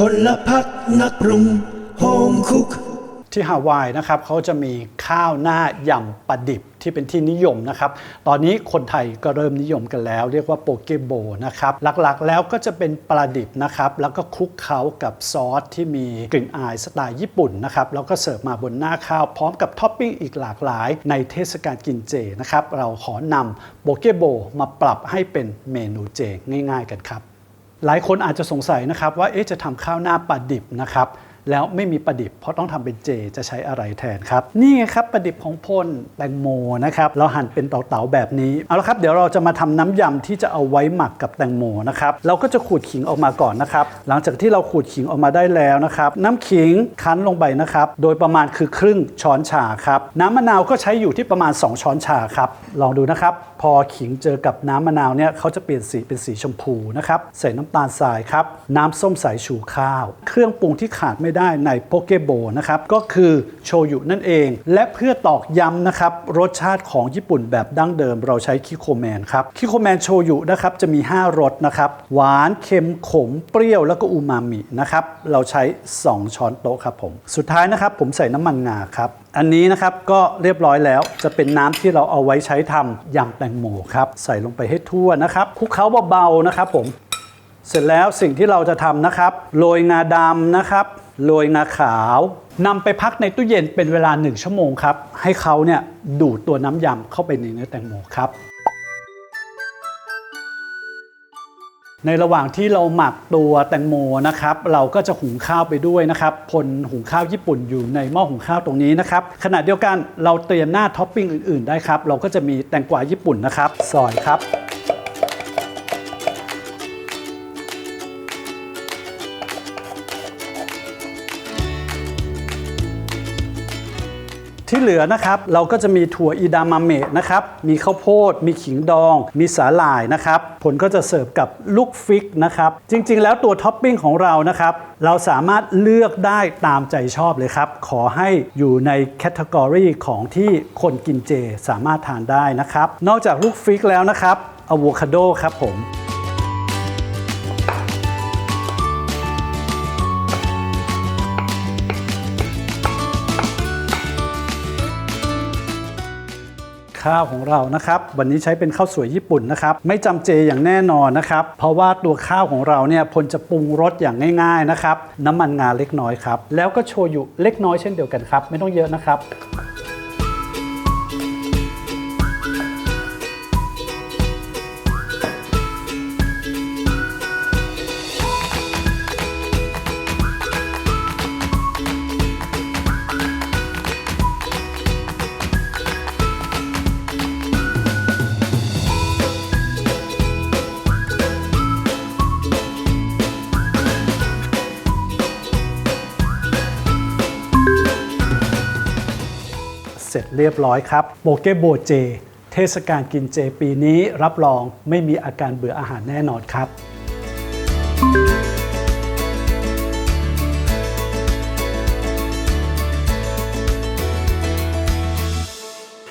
พลพักนักปรุงโฮมคุกที่ฮาวายนะครับเขาจะมีข้าวหน้ายำปลาดิบที่เป็นที่นิยมนะครับ ตอนนี้คนไทยก็เริ่มนิยมกันแล้ว เรียกว่าโปเกโบนะครับ หลักๆ แล้วก็จะเป็นปลาดิบนะครับ แล้วก็คลุกเคล้ากับซอสที่มีกลิ่นอายสไตล์ญี่ปุ่นนะครับ แล้วก็เสิร์ฟมาบนหน้าข้าว พร้อมกับท็อปปิ้งอีกหลากหลาย ในเทศกาลกินเจนะครับ เราขอนำโปเกโบมาปรับให้เป็นเมนูเจง่าย ๆ กันครับ หลายคนอาจจะสงสัยนะครับว่าจะทำข้าวหน้าปลาดิบนะครับ แล้วไม่มีปลาดิบเพราะต้องทำเป็นเจจะใช้อะไรแทนครับ นี่ไงครับปลาดิบของพลแตงโมนะครับเราหั่นเป็นเต๋าๆแบบนี้เอาละครับเดี๋ยวเราจะมาทำน้ำยำที่จะเอาไว้หมักกับแตงโมนะครับเราก็จะขูดขิงออกมาก่อนนะครับหลังจากที่เราขูดขิงออกมาได้แล้วนะครับน้ำขิงคั้นลงไปนะครับโดยประมาณคือครึ่งช้อนชาครับน้ำมะนาวก็ใช้อยู่ที่ประมาณ 2 ช้อนชาครับลองดูนะครับพอขิงเจอกับน้ำมะนาวเนี่ยเขาจะเปลี่ยนสีเป็นสีชมพูนะครับใส่น้ำตาลทรายครับน้ำส้มสายชูข้าว เครื่องปรุงที่ขาดไม่ได้ในโปเกโบนะครับ ก็คือโชยุนั่นเอง และเพื่อตอกย้ำนะครับ รสชาติของญี่ปุ่นแบบดั้งเดิม เราใช้คิโคแมนครับ คิโคแมนโชยุนะครับ จะมี 5 รสนะครับ หวาน เค็ม ขม เปรี้ยว แล้วก็อูมามินะครับ เราใช้ 2 ช้อนโต๊ะครับผม สุดท้ายนะครับ ผมใส่น้ำมันงาครับอันนี้นะครับก็เรียบร้อยแล้วจะเป็นน้ำที่เราเอาไว้ใช้ทำยำแตงโมครับใส่ลงไปให้ทั่วนะครับคลุกเคล้าเบาๆนะครับผม เสร็จแล้วสิ่งที่เราจะทำนะครับ โรยงาดำนะครับ โรยงาขาว นำไปพักในตู้เย็นเป็นเวลา 1 ชั่วโมงครับ ให้เขาเนี่ยดูดตัวน้ำยำเข้าไปในเนื้อแตงโมครับ ในระหว่างที่เราหมักตัวแตงโมนะครับ เราก็จะหุงข้าวไปด้วยนะครับพลหุงข้าวญี่ปุ่นอยู่ในหม้อหุงข้าวตรงนี้นะครับ ขณะเดียวกันเราเตรียมหน้าท็อปปิ้งอื่นๆได้ครับ เราก็จะมีแตงกวาญี่ปุ่นนะครับ ซอยครับ ที่เหลือนะครับเราก็จะมีถั่วอีดามะเมะนะครับ มีข้าวโพด มีขิงดอง มีสาหร่ายนะครับ ผลก็จะเสิร์ฟกับลูกฟิกนะครับ จริงๆ แล้วตัวท็อปปิ้งของเรานะครับ เราสามารถเลือกได้ตามใจชอบเลยครับ ขอให้อยู่ในแคตตากรีของที่คนกินเจสามารถทานได้นะครับ นอกจากลูกฟิกแล้วนะครับอะโวคาโดครับผม ข้าวของเรานะครับ วันนี้ใช้เป็นข้าวสวยญี่ปุ่นนะครับ ไม่จำเจอย่างแน่นอนนะครับ เพราะว่าตัวข้าวของเราเนี่ยพลจะปรุงรสอย่างง่าย ๆนะครับ น้ำมันงาเล็กน้อยครับ แล้วก็โชยุเล็กน้อยเช่นเดียวกันครับ ไม่ต้องเยอะนะครับ ร็จเรียบร้อยครับโปเกโบเจ เทศกาลกินเจปีนี้รับรองไม่มีอาการเบื่ออาหารแน่นอนครับห